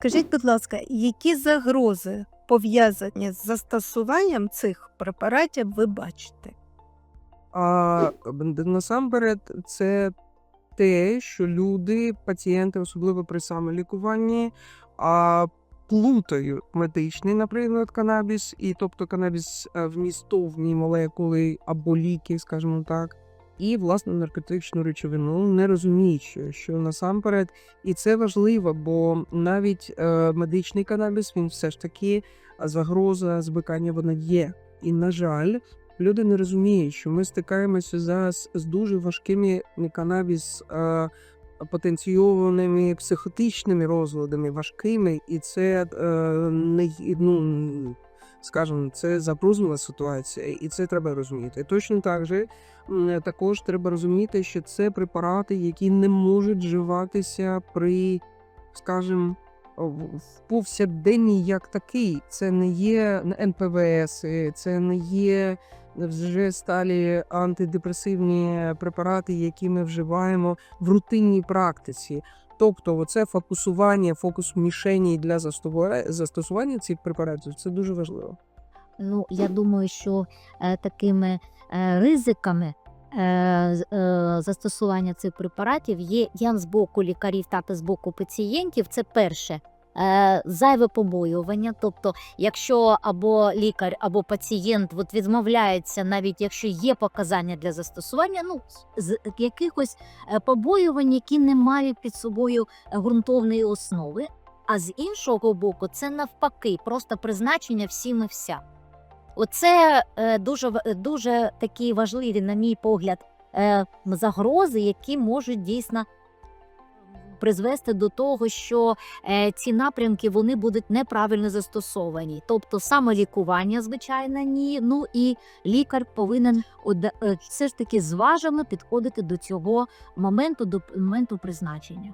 Скажіть, будь ласка, які загрози пов'язані з застосуванням цих препаратів ви бачите? А насамперед, це те, що люди, пацієнти, особливо при самолікуванні, а, плутають медичний, наприклад, канабіс, і тобто канабіс е, вмістовні молекули або ліки, скажімо так, і власне наркотичну речовину, не розуміючи, що насамперед, і це важливо, бо навіть е, медичний канабіс він все ж таки загроза збикання вона є. І на жаль, люди не розуміють, що ми стикаємося зараз з дуже важкими канабіс е, потенційованими психотичними розладами, важкими, і це е, не ну, скажімо, це запрузнила ситуація, і це треба розуміти. Точно так же також треба розуміти, що це препарати, які не можуть вживатися при, скажімо, в повсякденній як такий. Це не є НПВС, це не є вже сталі антидепресивні препарати, які ми вживаємо в рутинній практиці. Тобто, оце фокусування, фокус мішені для застосування цих препаратів це дуже важливо. Ну, я думаю, що е, такими е, ризиками е, е, застосування цих препаратів є як з боку лікарів, так і з боку пацієнтів. Це перше. Е, Зайве побоювання, тобто, якщо або лікар, або пацієнт от відмовляється, навіть якщо є показання для застосування, ну з якихось е, побоювань, які не мають під собою ґрунтовної основи. А з іншого боку, це навпаки, просто призначення всім і вся. Оце е, дуже, дуже такі важливі, на мій погляд, загрози, які можуть дійсно призвести до того, що е, ці напрямки вони будуть неправильно застосовані. Тобто самолікування, звичайно, ні. Ну і лікар повинен е, все ж таки зважено підходити до цього моменту, до моменту призначення.